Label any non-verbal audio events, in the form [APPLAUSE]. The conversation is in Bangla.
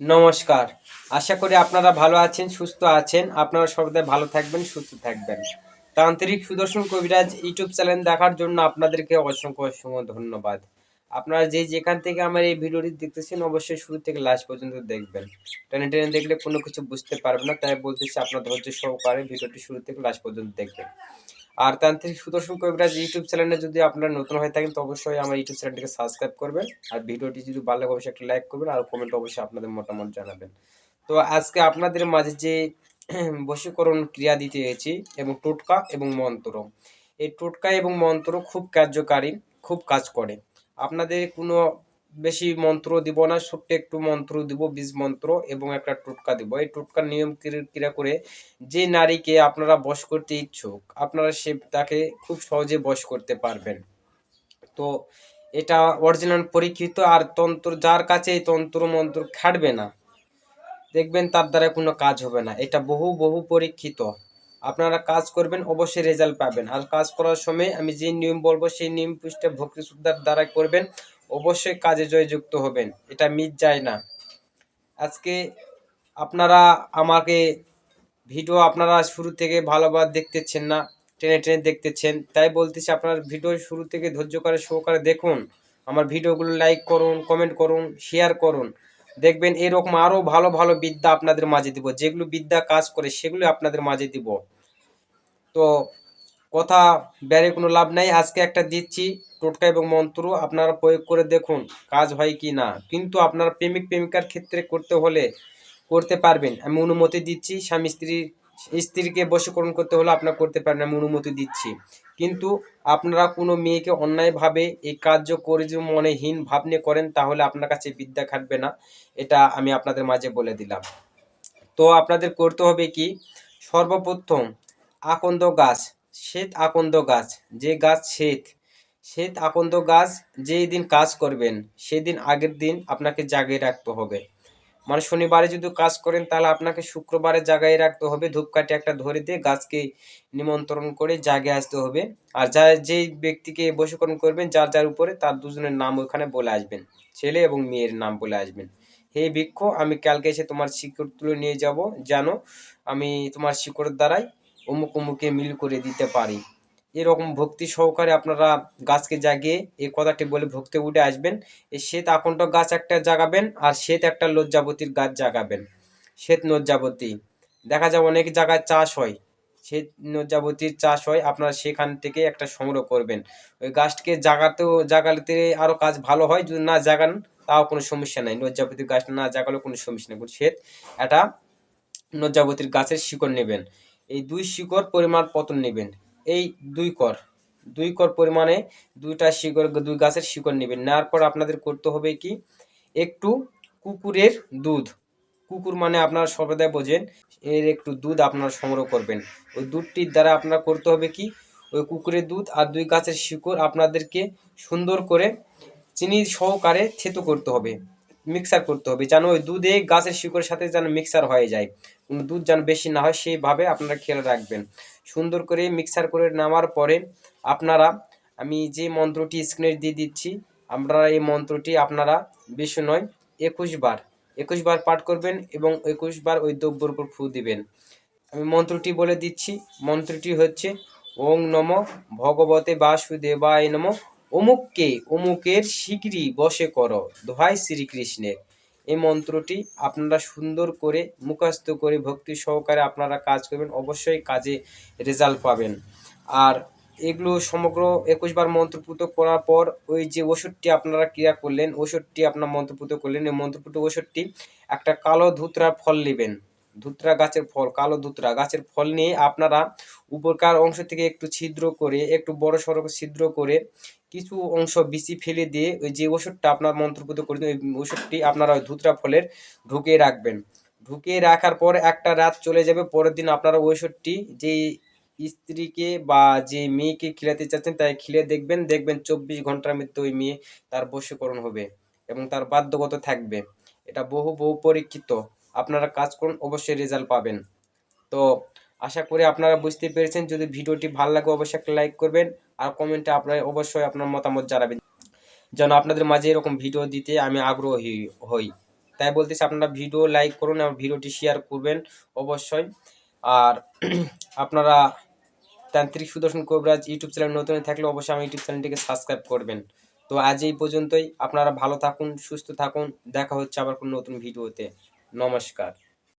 নমস্কার। আশা করি আপনারা ভালো আছেন, সুস্থ আছেন। আপনারা সর্বদাই ভালো থাকবেন, সুস্থ থাকবেন। তান্ত্রিক সুদর্শন কবিরাজ ইউটিউব চ্যানেল দেখার জন্য আপনাদেরকে অসংখ্য অসংখ্য ধন্যবাদ। আপনারা যে যেখান থেকে আমার এই ভিডিওটি দেখতেছেন, অবশ্যই শুরু থেকে লাস্ট পর্যন্ত দেখবেন। টেনে টেনে দেখলে কোনো কিছু বুঝতে পারবেন না, তাই বলতেছি আপনার ধৈর্য সহকারে ভিডিওটি শুরু থেকে লাস্ট পর্যন্ত দেখবেন। আর তান্ত্রিক সুদর্শন কবিরাজ ইউটিউব চ্যানেলে যদি আপনারা নতুন হয়ে থাকেন, তো অবশ্যই আমার ইউটিউব চ্যানেলটিকে সাবস্ক্রাইব করবেন। আর ভিডিওটি যদি ভালো লাগে, অবশ্যই একটা লাইক করবেন আর কমেন্ট অবশ্যই আপনাদের মতামত জানাবেন। তো আজকে আপনাদের মাঝে যে [CLEARS THROAT] বশীকরণ ক্রিয়া দিতে এসেছি এবং টোটকা এবং মন্ত্র। এই টোটকা এবং মন্ত্র খুব কার্যকারী, খুব কাজ করে। আপনাদের কোনো বেশি মন্ত্র দিব না, ছোট্ট একটু মন্ত্র দিব, বীজ মন্ত্র এবং একটা টোটকা দিব। এই টোটকার নিয়ম ক্রি- ক্রিয়া করে যে নারীকে আপনারা বশ করতে ইচ্ছুক, আপনারা সে, তাকে খুব সহজে বশ করতে পারবেন। তো এটা অরিজিনাল পরীক্ষিত আর তন্ত্র, যার কাছে এই তন্ত্র মন্ত্র খাটবে না, দেখবেন তার দ্বারা কোনো কাজ হবে না। এটা বহু বহু পরীক্ষিত। আপনারা কাজ করবেন, অবশ্যই রেজাল্ট পাবেন। আর কাজ করার সময় আমি যে নিয়ম বলব, সেই নিয়ম পুষ্টে ভক্তি শ্রদ্ধার দ্বারা করবেন। অবশ্যই কাজে জয়যুক্ত হবেন। এটা মিট যায় না। আজকে আপনারা আমাকে ভিডিও আপনারা শুরু থেকে ভালোভাবে দেখতেছেন না, টেনে টেনে দেখতেছেন, তাই বলতেছি আপনার ভিডিও শুরু থেকে ধৈর্য করে সহকারে দেখুন। আমার ভিডিওগুলো লাইক করুন কমেন্ট করুন শেয়ার করুন। দেখবেন এরকম আরও ভালো ভালো বিদ্যা আপনাদের মাঝে দিব। যেগুলো বিদ্যা কাজ করে সেগুলো আপনাদের মাঝে দিব। তো কথা বেড়ে কোনো লাভ নাই। আজকে একটা দিচ্ছি টোটকা এবং মন্ত্র, আপনারা প্রয়োগ করে দেখুন কাজ হয় কি না। কিন্তু আপনারা প্রেমিক, প্রেমিকার ক্ষেত্রে করতে হলে করতে পারবেন। আমি অনুমতি দিচ্ছি, স্বামী স্ত্রীর স্ত্রীকে বশীকরণ করতে হলে আপনারা করতে পারেন আমি অনুমতি দিচ্ছি। কিন্তু আপনারা কোনো মেয়েকে অন্যায়ভাবে এই কার্য করে যদি মনে হীন ভাব করেন, তাহলে আপনার কাছে বিদ্যা খাটবে না। এটা আমি আপনাদের মাঝে বলে দিলাম। তো আপনাদের করতে হবে কি? সর্বপ্রথম আকন্দ গাছ শ্বেত আকন্দ গাছ, যে গাছ শ্বেত। শ্বেত আকন্দ গাছ যেই দিন কাজ করবেন, সেদিন আগের দিন আপনাকে জাগিয়ে রাখতে হবে। মানে শনিবারে যদি কাজ করেন, তাহলে আপনাকে শুক্রবারে জাগায় রাখতে হবে, ধূপকাঠি একটা ধরে দিয়ে গাছকে নিমন্ত্রণ করে জাগে আসতে হবে। আর যা, যেই ব্যক্তিকে বশীকরণ করবেন, যার যার উপরে তার দুজনের নাম ওখানে বলে আসবেন। ছেলে এবং মেয়ের নাম বলে আসবেন। হে বৃক্ষ আমি কালকে এসে তোমার শিকড় তুলে নিয়ে যাব। জানো, আমি তোমার শিকড়ের দ্বারাই অমুক অমুকে মিল করে দিতে পারি। এরকম ভক্তি সহকারে আপনারা গাছকে জাগিয়ে এই কথাটি বলে ভক্তি উঠে আসবেন। এই শ্বেত আকণ্ঠ গাছ একটা জাগাবেন আর শ্বেত একটা লজ্জাবতীর গাছ জাগাবেন। শ্বেত লজ্জাবতী দেখা যায় অনেক জায়গায় চাষ হয়। শ্বেত লজ্জাবতীর চাষ হয়, আপনারা সেখান থেকে একটা সংগ্রহ করবেন। ওই গাছটিকে জাগাতেও জাগাতে আরও কাজ ভালো হয়, যদি না জাগান তাও কোনো সমস্যা নাই। লজ্জাবতীর গাছটা না জাগালেও কোনো সমস্যা নেই। শ্বেত একটা লজ্জাবতীর গাছের শিকড় নেবেন। এই দুই শিকড় পরিমাণ পতন নেবেন। এই দুই কর। দুই কর পরিমাণে দুইটা শিকড়, দুই গাছের শিকড় নেবেন। নেওয়ার পর আপনাদের করতে হবে কি? একটু কুকুরের দুধ। কুকুর মানে আপনারা সর্বদাই বোঝেন, এর একটু দুধ আপনারা সংগ্রহ করবেন। ওই দুধটির দ্বারা আপনারা করতে হবে কি? ওই কুকুরের দুধ আর দুই গাছের শিকড় আপনাদেরকে সুন্দর করে চিনি সহকারে থেতো করতে হবে। মিক্সার করতে হবে, যেন ওই দুধে গাছের শিকড়ের সাথে যেন মিক্সার হয়ে যায়। দুধ যেন বেশি না হয়, সেইভাবে আপনারা খেয়াল রাখবেন। সুন্দর করে মিক্সার করে নামার পরে আপনারা, আমি যে মন্ত্রটি স্ক্রিনে দিয়ে দিচ্ছি, আমরা এই মন্ত্রটি আপনারা বেশি নয়, একুশ বার একুশ বার পাঠ করবেন এবং একুশ বার ওই দ্রব্যর উপর ফু দিবেন। আমি মন্ত্রটি বলে দিচ্ছি, মন্ত্রটি হচ্ছে, ওং নম ভগবতে বাসুদেবায় নম অমুককে অমুকের শিগগিরই বশে করো, দোহাই শ্রীকৃষ্ণের। এই মন্ত্রটি আপনারা সুন্দর করে, মুখস্থ করে, ভক্তি সহকারে আপনারা কাজ করবেন, অবশ্যই কাজে রেজাল্ট পাবেন। আর এগুলো সমগ্র একুশ বার মন্ত্রপুত করার পর ওই যে ওষুধটি আপনারা ক্রিয়া করলেন, ওষুধটি আপনার মন্ত্রপুত করলেন, এই মন্ত্রপুত ওষুধটি একটা কালো ধুতরার ফল নেবেন। ধুতরা গাছের ফল, কালো ধুতরা গাছের ফল নিয়ে আপনারা উপরকার অংশ থেকে একটু ছিদ্র করে, একটু বড় সড়ো ছিদ্র করে কিছু অংশ বিচি ফেলে দিয়ে ওই যে ওষুধটা আপনার মন্ত্রপুত করে ওই ওষুধটি আপনারা ওই ধুতরা ফলের ঢুকিয়ে রাখবেন। ঢুকিয়ে রাখার পর একটা রাত চলে যাবে, পরের দিন আপনারা ওই ওষুধটি যে স্ত্রীকে বা যে মেয়েকে খিলাতে চাচ্ছেন তাই খিলে দেখবেন দেখবেন চব্বিশ ঘণ্টার মধ্যে ওই মেয়ে তার বশীকরণ হবে এবং তার বাধ্যগত থাকবে। এটা বহু বহু পরীক্ষিত। আপনারা কাজ করুন, অবশ্যই রেজাল্ট পাবেন। তো আশা করি আপনারা বুঝতে পেরেছেন। যদি ভিডিওটি ভালো লাগে, অবশ্যই একটা লাইক করবেন আর কমেন্টে আপনার অবশ্যই আপনার মতামত জানাবেন। যেন আপনাদের মাঝে এরকম ভিডিও দিতে আমি আগ্রহী হই। তাই বলতেছি, আপনারা ভিডিও লাইক করুন এবং ভিডিওটি শেয়ার করবেন অবশ্যই। আর [CLEARS THROAT] আপনারা তান্ত্রিক সুদর্শন কবিরাজ ইউটিউব চ্যানেল নতুন থাকলে অবশ্যই আমার ইউটিউব চ্যানেলটিকে সাবস্ক্রাইব করবেন। তো আজ এই পর্যন্তই। আপনারা ভালো থাকুন, সুস্থ থাকুন। দেখা হচ্ছে আবার কোনো নতুন ভিডিওতে। নমস্কার।